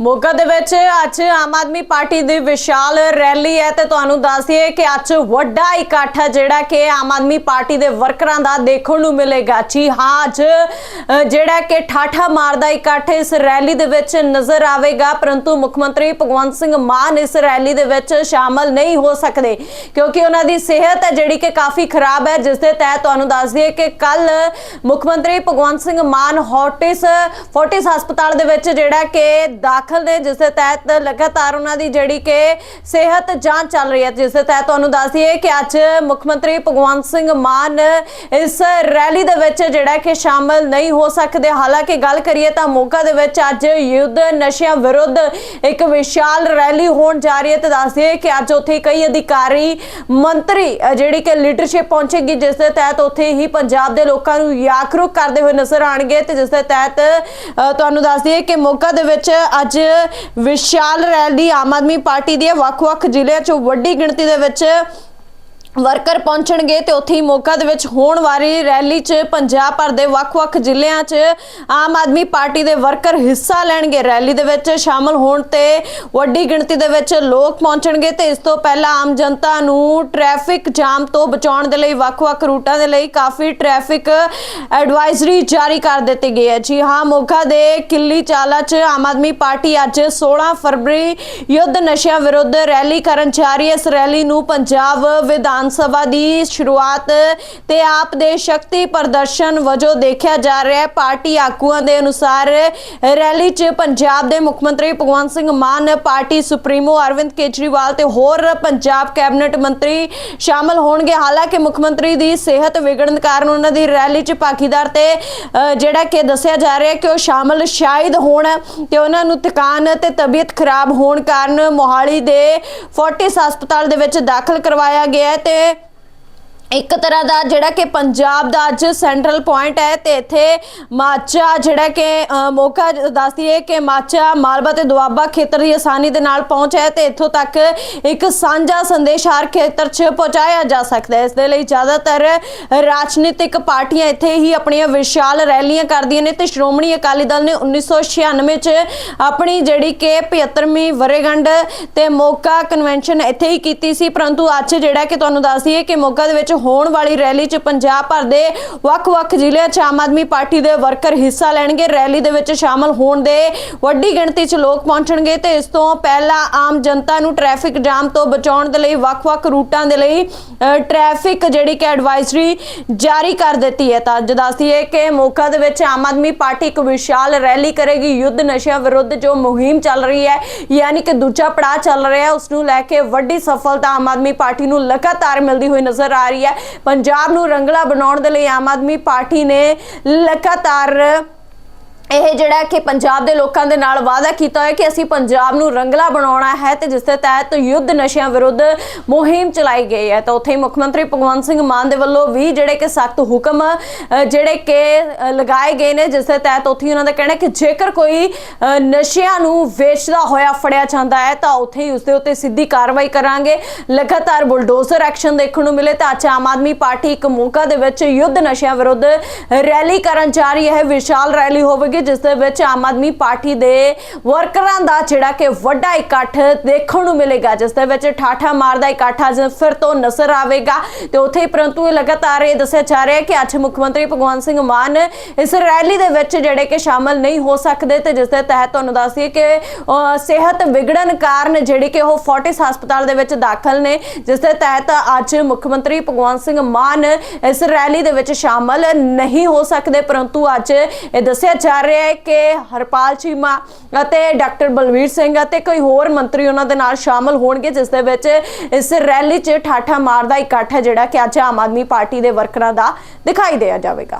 ਮੋਗਾ ਦੇ ਵਿੱਚ ਅੱਜ ਆਮ ਆਦਮੀ ਪਾਰਟੀ ਦੀ ਵਿਸ਼ਾਲ ਰੈਲੀ ਹੈ ਤੇ ਤੁਹਾਨੂੰ ਦੱਸ ਦਈਏ ਕਿ ਅੱਜ ਵੱਡਾ ਇਕੱਠ ਹੈ ਜਿਹੜਾ ਕਿ ਆਮ ਆਦਮੀ ਪਾਰਟੀ ਦੇ ਵਰਕਰਾਂ ਦਾ ਦੇਖਣ ਨੂੰ ਮਿਲੇਗਾ। ਜੀ ਹਾਂ, ਅੱਜ ਜਿਹੜਾ ਕਿ ਠਾਠਾ ਮਾਰਦਾ ਇਕੱਠ ਇਸ ਰੈਲੀ ਦੇ ਵਿੱਚ ਨਜ਼ਰ ਆਵੇਗਾ, ਪਰੰਤੂ ਮੁੱਖ ਮੰਤਰੀ ਭਗਵੰਤ ਸਿੰਘ ਮਾਨ ਇਸ ਰੈਲੀ ਦੇ ਵਿੱਚ ਸ਼ਾਮਲ ਨਹੀਂ ਹੋ ਸਕਦੇ ਕਿਉਂਕਿ ਉਹਨਾਂ ਦੀ ਸਿਹਤ ਹੈ ਜਿਹੜੀ ਕਿ ਕਾਫੀ ਖਰਾਬ ਹੈ, ਜਿਸ ਦੇ ਤਹਿਤ ਤੁਹਾਨੂੰ ਦੱਸ ਦਈਏ ਕਿ ਕੱਲ ਮੁੱਖ ਮੰਤਰੀ ਭਗਵੰਤ ਸਿੰਘ ਮਾਨ ਹੌਟਿਸ ਫੋਰਟਿਸ ਹਸਪਤਾਲ ਦੇ ਵਿੱਚ ਜਿਹੜਾ ਕਿ ਦਾਖਲ ਨੇ ਜਿਸ ਦੇ ਤਹਿਤ ਲਗਾਤਾਰ ਉਹਨਾਂ ਦੀ ਜਿਹੜੀ ਕਿ ਸਿਹਤ ਜਾਂਚ ਚੱਲ ਰਹੀ ਹੈ। ਜਿਸ ਦੇ ਤਹਿਤ ਤੁਹਾਨੂੰ ਦੱਸ ਦਈਏ ਕਿ ਅੱਜ ਮੁੱਖ ਮੰਤਰੀ ਭਗਵੰਤ ਸਿੰਘ ਮਾਨ ਇਸ ਰੈਲੀ ਦੇ ਵਿੱਚ ਜਿਹੜਾ ਕਿ ਸ਼ਾਮਲ ਨਹੀਂ ਹੋ ਸਕਦੇ। ਹਾਲਾਂਕਿ ਗੱਲ ਕਰੀਏ ਤਾਂ ਮੋਗਾ ਦੇ ਵਿੱਚ ਅੱਜ ਯੁੱਧ ਨਸ਼ਿਆਂ ਵਿਰੁੱਧ ਇੱਕ ਵਿਸ਼ਾਲ ਰੈਲੀ ਹੋਣ ਜਾ ਰਹੀ ਹੈ ਤੇ ਦੱਸ ਦਈਏ ਕਿ ਅੱਜ ਉੱਥੇ ਕਈ ਅਧਿਕਾਰੀ ਮੰਤਰੀ ਜਿਹੜੀ ਕਿ ਲੀਡਰਸ਼ਿਪ ਪਹੁੰਚੇਗੀ ਜਿਸ ਦੇ ਤਹਿਤ ਉੱਥੇ ਹੀ ਪੰਜਾਬ ਦੇ ਲੋਕਾਂ ਨੂੰ ਜਾਗਰੂਕ ਕਰਦੇ ਹੋਏ ਨਜ਼ਰ ਆਣਗੇ ਤੇ ਜਿਸ ਦੇ ਤਹਿਤ ਅ, ਤੁਹਾਨੂੰ ਦੱਸ ਦਈਏ ਕਿ ਮੋਗਾ ਦੇ ਵਿੱਚ ਅੱਜ ਵਿਸ਼ਾਲ ਰੈਲੀ ਆਮ ਆਦਮੀ ਪਾਰਟੀ ਦੀ ਹੈ। ਵੱਖ-ਵੱਖ ਜ਼ਿਲ੍ਹਿਆਂ 'ਚੋਂ ਵੱਡੀ ਗਿਣਤੀ ਦੇ ਵਿੱਚ ਵਰਕਰ ਪਹੁੰਚਣਗੇ ਤੇ ਉੱਥੇ ਹੀ ਮੋਗਾ ਦੇ ਵਿੱਚ ਹੋਣ ਵਾਲੀ ਰੈਲੀ 'ਚ ਪੰਜਾਬ ਭਰ ਦੇ ਵੱਖ-ਵੱਖ ਜ਼ਿਲ੍ਹਿਆਂ 'ਚ ਆਮ ਆਦਮੀ ਪਾਰਟੀ ਦੇ ਵਰਕਰ ਹਿੱਸਾ ਲੈਣਗੇ। ਰੈਲੀ ਦੇ ਵਿੱਚ ਸ਼ਾਮਲ ਹੋਣ ਤੇ ਵੱਡੀ ਗਿਣਤੀ ਦੇ ਵਿੱਚ ਲੋਕ ਪਹੁੰਚਣਗੇ ਤੇ ਇਸ ਤੋਂ ਪਹਿਲਾਂ ਆਮ ਜਨਤਾ ਨੂੰ ਟ੍ਰੈਫਿਕ ਜਾਮ ਤੋਂ ਬਚਾਉਣ ਦੇ ਲਈ ਵੱਖ-ਵੱਖ ਰੂਟਾਂ ਦੇ ਲਈ ਕਾਫੀ ਟ੍ਰੈਫਿਕ ਐਡਵਾਈਜ਼ਰੀ ਜਾਰੀ ਕਰ ਦਿੱਤੀ ਗਈ ਹੈ। ਜੀ ਹਾਂ, ਮੋਗਾ ਦੇ ਕਿੱਲੀ ਚਾਲਾ 'ਚ ਆਮ ਆਦਮੀ ਪਾਰਟੀ ਅੱਜ 16 ਫਰਵਰੀ ਯੁੱਧ ਨਸ਼ਿਆਂ ਵਿਰੁੱਧ ਰੈਲੀ ਕਰਨ ਜਾ ਰਹੀ ਹੈ। ਇਸ ਰੈਲੀ ਨੂੰ ਪੰਜਾਬ ਵਿਧਾਨ ਸਭਾ ਦੀ ਸ਼ੁਰੂਆਤ ਤੇ ਆਪ ਦੇ ਸ਼ਕਤੀ ਪ੍ਰਦਰਸ਼ਨ ਵਜੋਂ ਦੇਖਿਆ ਜਾ ਰਿਹਾ ਹੈ। ਪਾਰਟੀ ਆਗੂਆਂ ਦੇ ਅਨੁਸਾਰ ਰੈਲੀ 'ਚ ਪੰਜਾਬ ਦੇ ਮੁੱਖ ਮੰਤਰੀ ਭਗਵੰਤ ਸਿੰਘ ਮਾਨ, ਪਾਰਟੀ ਸੁਪਰੀਮੋ ਅਰਵਿੰਦ ਕੇਜਰੀਵਾਲ ਤੇ ਹੋਰ ਪੰਜਾਬ ਕੈਬਨਿਟ ਮੰਤਰੀ ਸ਼ਾਮਲ ਹੋਣਗੇ। ਹਾਲਾਂਕਿ ਮੁੱਖ ਮੰਤਰੀ ਦੀ ਸਿਹਤ ਵਿਗੜਨ ਕਾਰਨ ਉਹਨਾਂ ਦੀ ਰੈਲੀ 'ਚ ਭਾਗੀਦਾਰ ਤੇ ਜਿਹੜਾ ਕਿ ਦੱਸਿਆ ਜਾ ਰਿਹਾ ਕਿ ਉਹ ਸ਼ਾਮਲ ਸ਼ਾਇਦ ਹੋਣ ਤੇ ਉਹਨਾਂ ਨੂੰ ਥਕਾਨ ਤੇ ਤਬੀਅਤ ਖਰਾਬ ਹੋਣ ਕਾਰਨ ਮੋਹਾਲੀ ਦੇ ਫੋਰਟਿਸ ਹਸਪਤਾਲ ਦੇ ਵਿੱਚ ਦਾਖਲ ਕਰਵਾਇਆ ਗਿਆ ਹੈ ਤੇ て。ਇੱਕ ਤਰ੍ਹਾਂ ਦਾ ਜਿਹੜਾ ਕਿ ਪੰਜਾਬ ਦਾ ਅੱਜ ਸੈਂਟਰਲ ਪੁਆਇੰਟ ਹੈ ਤੇ ਇੱਥੇ ਮਾਚਾ ਜਿਹੜਾ ਕਿ ਅ, ਮੌਕਾ ਦੱਸਦੀ ਹੈ ਕਿ ਮਾਚਾ ਮਾਲਵਾ ਤੇ ਦੁਆਬਾ ਖੇਤਰ ਦੀ ਆਸਾਨੀ ਦੇ ਨਾਲ ਪਹੁੰਚ ਹੈ ਤੇ ਇੱਥੋਂ ਤੱਕ ਇੱਕ ਸਾਂਝਾ ਸੰਦੇਸ਼ ਹਰ ਖੇਤਰ 'ਚ ਪਹੁੰਚਾਇਆ ਜਾ ਸਕਦਾ ਹੈ। ਇਸ ਦੇ ਲਈ ਜ਼ਿਆਦਾਤਰ ਰਾਜਨੀਤਿਕ ਪਾਰਟੀਆਂ ਇੱਥੇ ਹੀ ਆਪਣੀਆਂ ਵਿਸ਼ਾਲ ਰੈਲੀਆਂ ਕਰਦੀਆਂ ਨੇ ਤੇ ਸ਼੍ਰੋਮਣੀ ਅਕਾਲੀ ਦਲ ਨੇ 1996 'ਚ ਆਪਣੀ ਜਿਹੜੀ ਕਿ 75ਵੀਂ ਵਰੇਗੰਢ ਤੇ ਮੋਗਾ ਕਨਵੈਨਸ਼ਨ ਇੱਥੇ ਹੀ ਕੀਤੀ ਸੀ। ਪਰੰਤੂ ਅੱਜ ਜਿਹੜਾ ਕਿ ਤੁਹਾਨੂੰ ਦੱਸਦੀ ਹੈ ਕਿ ਮੋਗਾ ਦੇ ਵਿੱਚ ਹੋਣ ਵਾਲੀ ਰੈਲੀ 'ਚ ਪੰਜਾਬ ਭਰ ਦੇ ਵੱਖ-ਵੱਖ ਜ਼ਿਲ੍ਹਿਆਂ 'ਚ ਆਮ ਆਦਮੀ ਪਾਰਟੀ ਦੇ ਵਰਕਰ ਹਿੱਸਾ ਲੈਣਗੇ। ਰੈਲੀ ਦੇ ਵਿੱਚ ਸ਼ਾਮਲ ਹੋਣ ਦੇ ਵੱਡੀ ਗਿਣਤੀ 'ਚ ਲੋਕ ਪਹੁੰਚਣਗੇ ਤੇ ਇਸ ਤੋਂ ਪਹਿਲਾਂ ਆਮ ਜਨਤਾ ਨੂੰ ਟ੍ਰੈਫਿਕ ਜਾਮ ਤੋਂ ਬਚਾਉਣ ਦੇ ਲਈ ਵੱਖ-ਵੱਖ ਰੂਟਾਂ ਦੇ ਲਈ ਟ੍ਰੈਫਿਕ ਜਿਹੜੀ ਕਿ ਐਡਵਾਈਜ਼ਰੀ ਜਾਰੀ ਕਰ ਦਿੱਤੀ ਹੈ। ਤਾਂ ਅੱਜ ਹੈ ਕਿ ਮੋਗਾ ਦੇ ਵਿੱਚ ਆਮ ਆਦਮੀ ਪਾਰਟੀ ਇੱਕ ਵਿਸ਼ਾਲ ਰੈਲੀ ਕਰੇਗੀ। ਯੁੱਧ ਨਸ਼ਿਆਂ ਵਿਰੁੱਧ ਜੋ ਮੁਹਿੰਮ ਚੱਲ ਰਹੀ ਹੈ, ਯਾਨੀ ਕਿ ਦੂਜਾ ਪੜਾਅ ਚੱਲ ਰਿਹਾ ਹੈ ਉਸ ਨੂੰ ਲੈ ਕੇ ਵੱਡੀ ਸਫਲਤਾ ਆਮ ਆਦਮੀ ਪਾਰਟੀ ਨੂੰ ਲਗਾਤਾਰ ਮਿਲਦੀ ਹੋਈ ਨਜ਼ਰ ਆ ਰਹੀ ਹੈ। ਪੰਜਾਬ ਨੂੰ ਰੰਗਲਾ ਬਣਾਉਣ ਦੇ ਲਈ ਆਮ ਆਦਮੀ ਪਾਰਟੀ ਨੇ ਲਗਾਤਾਰ ਇਹ ਜਿਹੜਾ ਕਿ ਪੰਜਾਬ ਦੇ ਲੋਕਾਂ ਦੇ ਨਾਲ ਵਾਅਦਾ ਕੀਤਾ ਹੋਇਆ ਕਿ ਅਸੀਂ ਪੰਜਾਬ ਨੂੰ ਰੰਗਲਾ ਬਣਾਉਣਾ ਹੈ ਤੇ ਜਿਸ ਦੇ ਤਹਿਤ ਯੁੱਧ ਨਸ਼ਿਆਂ ਵਿਰੁੱਧ ਮੁਹਿੰਮ ਚਲਾਈ ਗਈ ਹੈ। ਤਾਂ ਉੱਥੇ ਹੀ ਮੁੱਖ ਮੰਤਰੀ ਭਗਵੰਤ ਸਿੰਘ ਮਾਨ ਦੇ ਵੱਲੋਂ ਵੀ ਜਿਹੜੇ ਕਿ ਸਖਤ ਹੁਕਮ ਜਿਹੜੇ ਕਿ ਲਗਾਏ ਗਏ ਨੇ, ਜਿਸ ਦੇ ਤਹਿਤ ਉੱਥੇ ਹੀ ਉਹਨਾਂ ਦਾ ਕਹਿਣਾ ਕਿ ਜੇਕਰ ਕੋਈ ਨਸ਼ਿਆਂ ਨੂੰ ਵੇਚਦਾ ਹੋਇਆ ਫੜਿਆ ਜਾਂਦਾ ਹੈ, ਤਾਂ ਉੱਥੇ ਹੀ ਉਸ ਦੇ ਉੱਤੇ ਸਿੱਧੀ ਕਾਰਵਾਈ ਕਰਾਂਗੇ। ਲਗਾਤਾਰ ਬੁਲਡੋਜ਼ਰ ਐਕਸ਼ਨ ਦੇਖਣ ਨੂੰ ਮਿਲੇ ਤਾਂ ਅੱਜ ਆਮ ਆਦਮੀ ਪਾਰਟੀ ਇੱਕ ਮੌਕਾ ਦੇ ਵਿੱਚ ਯੁੱਧ ਨਸ਼ਿਆਂ ਵਿਰੁੱਧ ਰੈਲੀ ਕਰਨ ਜਾ ਰਹੀ ਹੈ। ਵਿਸ਼ਾਲ ਰੈਲੀ ਹੋਵੇਗੀ ਜਿਸ ਦੇ ਵਿੱਚ ਆਮ ਆਦਮੀ ਪਾਰਟੀ ਦੇ ਵਰਕਰਾਂ ਦਾ ਜਿਹੜਾ ਕਿ ਵੱਡਾ ਇਕੱਠ ਦੇਖਣ ਨੂੰ ਮਿਲੇਗਾ, ਜਿਸ ਦੇ ਵਿੱਚ ਠਾਠਾ ਮਾਰਦਾ ਇਕੱਠ ਅੱਜ ਫਿਰ ਤੋਂ ਨਜ਼ਰ ਆਵੇਗਾ। ਤੇ ਉੱਥੇ ਪਰੰਤੂ ਇਹ ਲਗਾਤਾਰ ਇਹ ਦੱਸਿਆ ਜਾ ਰਿਹਾ ਕਿ ਅੱਜ ਮੁੱਖ ਮੰਤਰੀ ਭਗਵੰਤ ਸਿੰਘ ਮਾਨ ਇਸ ਰੈਲੀ ਦੇ ਵਿੱਚ ਜਿਹੜੇ ਕਿ ਸ਼ਾਮਲ ਨਹੀਂ ਹੋ ਸਕਦੇ ਤੇ ਜਿਸ ਦੇ ਤਹਿਤ ਤੁਹਾਨੂੰ ਦੱਸ ਕਿ ਸਿਹਤ ਵਿਗੜਨ ਕਾਰਨ ਜਿਹੜੀ ਕਿ ਉਹ ਫੋਰਟਿਸ ਹਸਪਤਾਲ ਦੇ ਵਿੱਚ ਦਾਖਲ ਨੇ, ਜਿਸ ਦੇ ਤਹਿਤ ਅੱਜ ਮੁੱਖ ਮੰਤਰੀ ਭਗਵੰਤ ਸਿੰਘ ਮਾਨ ਇਸ ਰੈਲੀ ਦੇ ਵਿੱਚ ਸ਼ਾਮਲ ਨਹੀਂ ਹੋ ਸਕਦੇ। ਪਰੰਤੂ ਅੱਜ ਇਹ ਦੱਸਿਆ ਜਾ ਰਿਹਾ ਰਿਹਾ ਹੈ ਕਿ ਹਰਪਾਲ ਚੀਮਾ ਅਤੇ ਡਾਕਟਰ ਬਲਵੀਰ ਸਿੰਘ ਅਤੇ ਕੋਈ ਹੋਰ ਮੰਤਰੀ ਉਹਨਾਂ ਦੇ ਨਾਲ ਸ਼ਾਮਲ ਹੋਣਗੇ, ਜਿਸ ਦੇ ਵਿੱਚ ਇਸ ਰੈਲੀ 'ਚ ਠਾਠਾ ਮਾਰਦਾ ਇਕੱਠ ਹੈ ਜਿਹੜਾ ਕਿ ਅੱਜ ਆਮ ਆਦਮੀ ਪਾਰਟੀ ਦੇ ਵਰਕਰਾਂ ਦਾ ਦਿਖਾਈ ਦਿਆ ਜਾਵੇਗਾ।